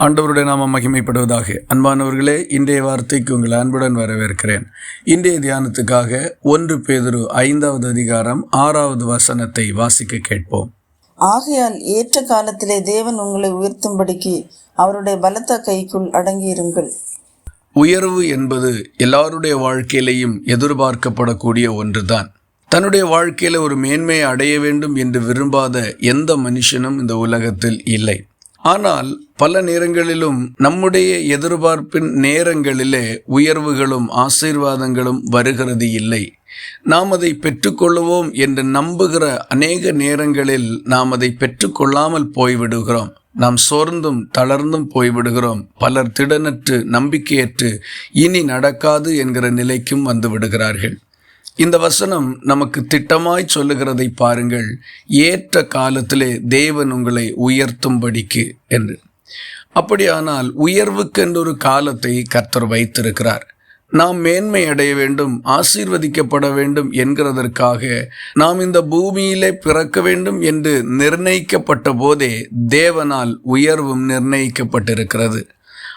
ஆண்டவருடைய நாம மகிமைப்படுவதாக. அன்பானவர்களே இன்றைய வார்த்தைக்கு உங்களை அன்புடன் வரவேற்கிறேன். இன்றைய தியானத்துக்காக ஒன்று பேதுரு ஐந்தாவது அதிகாரம் ஆறாவது வசனத்தை வாசிக்க கேட்போம். ஆகையால் ஏற்ற காலத்திலே தேவன் உங்களை உயர்த்தும்படிக்கு அவருடைய பலத்த கைக்குள் அடங்கியிருங்கள். உயர்வு என்பது எல்லாருடைய வாழ்க்கையிலையும் எதிர்பார்க்கப்படக்கூடிய ஒன்றுதான். தன்னுடைய வாழ்க்கையில ஒரு மேன்மையை அடைய வேண்டும் என்று விரும்பாத எந்த மனுஷனும் இந்த உலகத்தில் இல்லை. ஆனால் பல நேரங்களிலும் நம்முடைய எதிர்பார்ப்பின் நேரங்களிலே உயர்வுகளும் ஆசீர்வாதங்களும் வருகிறது இல்லை. நாம் அதை பெற்றுக்கொள்வோம் என்று நம்புகிற அநேக நேரங்களில் நாம் அதை பெற்றுக்கொள்ளாமல் போய்விடுகிறோம். நாம் சோர்ந்தும் தளர்ந்தும் போய்விடுகிறோம். பலர் திடனற்று நம்பிக்கையற்று இனி நடக்காது என்கிற நிலைக்கும் வந்து விடுகிறார்கள். இந்த வசனம் நமக்கு திட்டமாய் சொல்லுகிறதை பாருங்கள். ஏற்ற காலத்திலே தேவன் உங்களை உயர்த்தும்படிக்கு என்று. அப்படியானால் உயர்வுக்கென்றொரு காலத்தை கர்த்தர் வைத்திருக்கிறார். நாம் மேன்மை அடைய வேண்டும் ஆசீர்வதிக்கப்பட வேண்டும் என்கிறதற்காக நாம் இந்த பூமியிலே பிறக்க வேண்டும் என்று நிர்ணயிக்கப்பட்ட போதே தேவனால் உயர்வும் நிர்ணயிக்கப்பட்டிருக்கிறது.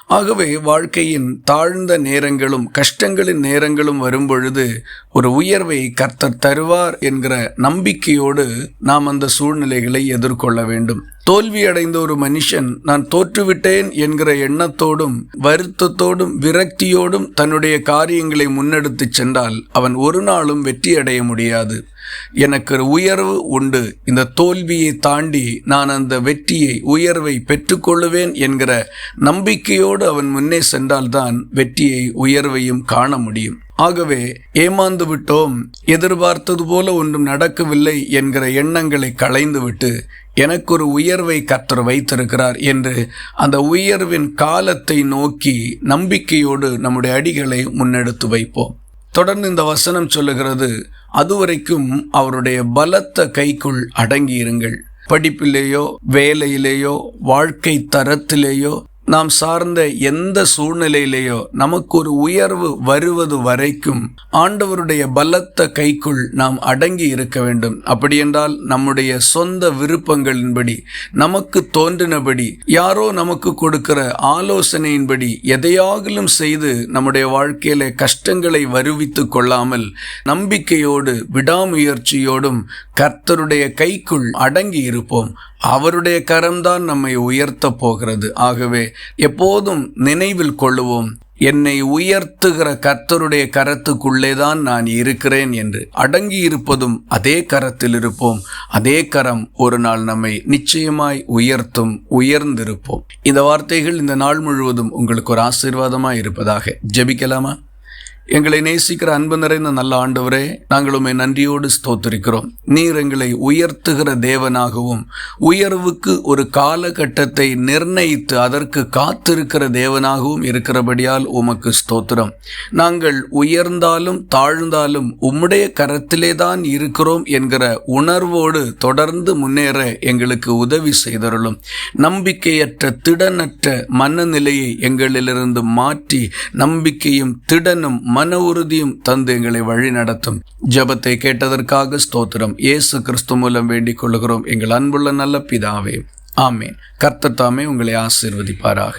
ஆகவே வாழ்க்கையின் தாழ்ந்த நேரங்களும் கஷ்டங்களின் நேரங்களும் வரும்பொழுது ஒரு உயர்வை கர்த்தர் தருவார் என்கிற நம்பிக்கையோடு நாம் அந்த சூழ்நிலைகளை எதிர்கொள்ள வேண்டும். தோல்வியடைந்த ஒரு மனுஷன் நான் தோற்றுவிட்டேன் என்கிற எண்ணத்தோடும் வருத்தத்தோடும் விரக்தியோடும் தன்னுடைய காரியங்களை முன்னெடுத்து சென்றால் அவன் ஒரு நாளும் வெற்றி அடைய முடியாது. எனக்கு உயர்வு உண்டு. இந்த தோல்வியை தாண்டி நான் அந்த வெற்றியை உயர்வை பெற்றுக்கொள்ளுவேன் என்கிற நம்பிக்கையோடு அவன் முன்னே சென்றால்தான் வெற்றியை உயர்வையும் காண முடியும். ஆகவே ஏமாந்து விட்டோம் எதிர்பார்த்தது போல ஒன்றும் நடக்கவில்லை என்கிற எண்ணங்களை களைந்துவிட்டு எனக்கு ஒரு உயர்வை கத்தர் வைத்திருக்கிறார் என்று அந்த உயர்வின் காலத்தை நோக்கி நம்பிக்கையோடு நம்முடைய அடிகளை முன்னெடுத்து வைப்போம். தொடர்ந்து இந்த வசனம் சொல்லுகிறது அதுவரைக்கும் அவருடைய பலத்த கைக்குள் அடங்கியிருங்கள். படிப்பிலேயோ வேலையிலேயோ வாழ்க்கை தரத்திலேயோ நாம் சார்ந்த எந்த சூழ்நிலையிலேயோ நமக்கு ஒரு உயர்வு வருவது வரைக்கும் ஆண்டவருடைய பலத்த கைக்குள் நாம் அடங்கி இருக்க வேண்டும். அப்படியென்றால் நம்முடைய சொந்த விருப்பங்களின்படி நமக்கு தோன்றினபடி யாரோ நமக்கு கொடுக்கிற ஆலோசனையின்படி எதையாகிலும் செய்து நம்முடைய வாழ்க்கையில கஷ்டங்களை வருவித்து கொள்ளாமல் நம்பிக்கையோடு விடாமுயற்சியோடும் கர்த்தருடைய கைக்குள் அடங்கி இருப்போம். அவருடைய கரம்தான் நம்மை உயர்த்த போகிறது. ஆகவே எப்போதும் நினைவில் கொள்ளுவோம் என்னை உயர்த்துகிற கர்த்தருடைய கரத்துக்குள்ளே தான் நான் இருக்கிறேன் என்று. அடங்கி இருப்பதும் அதே கரத்தில் இருப்போம். அதே கரம் ஒரு நாள் நம்மை நிச்சயமாய் உயர்த்தும் உயர்ந்திருப்போம். இந்த வார்த்தைகள் இந்த நாள் முழுவதும் உங்களுக்கு ஒரு ஆசீர்வாதமாய் இருப்பதாக ஜெபிக்கலாமா? எங்களை நேசிக்கிற அன்பு நிறைந்த நல்ல ஆண்டவரே நாங்கள் உண்மை நன்றியோடு ஸ்தோத்திருக்கிறோம். நீர் எங்களை உயர்த்துகிற தேவனாகவும் உயர்வுக்கு ஒரு காலகட்டத்தை நிர்ணயித்து அதற்கு காத்திருக்கிற தேவனாகவும் இருக்கிறபடியால் உமக்கு ஸ்தோத்திரம். நாங்கள் உயர்ந்தாலும் தாழ்ந்தாலும் உம்முடைய கரத்திலே தான் இருக்கிறோம் என்கிற உணர்வோடு தொடர்ந்து முன்னேற எங்களுக்கு உதவி செய்தருளும். நம்பிக்கையற்ற திடனற்ற மனநிலையை எங்களிலிருந்து மாற்றி நம்பிக்கையும் திடனும் மன உறுதியும் தந்து எங்களை வழி நடத்தும். ஜபத்தை கேட்டதற்காக ஸ்தோத்திரம். இயேசு கிறிஸ்து மூலம் வேண்டிக் கொள்கிறோம் எங்கள் அன்புள்ள நல்ல பிதாவே. ஆமேன். கர்த்தர் தாமே உங்களை ஆசீர்வதிப்பாராக.